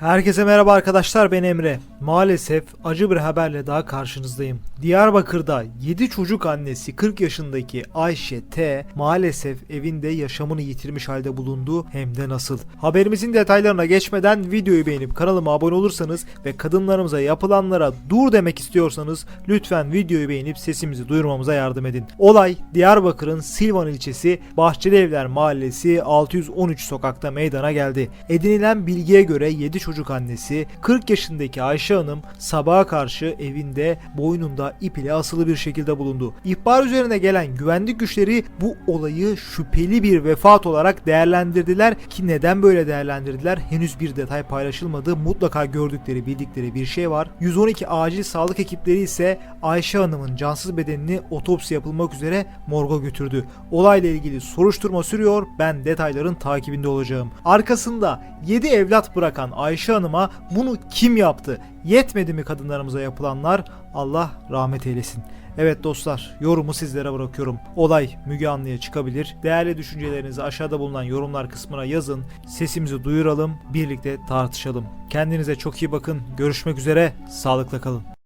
Herkese merhaba arkadaşlar ben Emre. Maalesef acı bir haberle daha karşınızdayım. Diyarbakır'da 7 çocuk annesi 40 yaşındaki Ayşe T maalesef evinde yaşamını yitirmiş halde bulundu hem de nasıl. Haberimizin detaylarına geçmeden videoyu beğenip kanalıma abone olursanız ve kadınlarımıza yapılanlara dur demek istiyorsanız lütfen videoyu beğenip sesimizi duyurmamıza yardım edin. Olay Diyarbakır'ın Silvan ilçesi Bahçeli Evler Mahallesi 613 sokakta meydana geldi. Edinilen bilgiye göre 7 çocuk annesi 40 yaşındaki Ayşe Hanım sabaha karşı evinde boynunda ip ile asılı bir şekilde bulundu. İhbar üzerine gelen güvenlik güçleri bu olayı şüpheli bir vefat olarak değerlendirdiler ki neden böyle değerlendirdiler henüz bir detay paylaşılmadı. Mutlaka gördükleri bildikleri bir şey var. 112 acil sağlık ekipleri ise Ayşe Hanım'ın cansız bedenini otopsi yapılmak üzere morga götürdü. Olayla ilgili soruşturma sürüyor. Ben detayların takibinde olacağım. Arkasında 7 evlat bırakan Ayşe Hanım'a bunu kim yaptı? Yetmedi mi kadınlarımıza yapılanlar? Allah rahmet eylesin. Evet dostlar, yorumu sizlere bırakıyorum. Olay Müge Anlı'ya çıkabilir. Değerli düşüncelerinizi aşağıda bulunan yorumlar kısmına yazın. Sesimizi duyuralım, birlikte tartışalım. Kendinize çok iyi bakın. Görüşmek üzere. Sağlıkla kalın.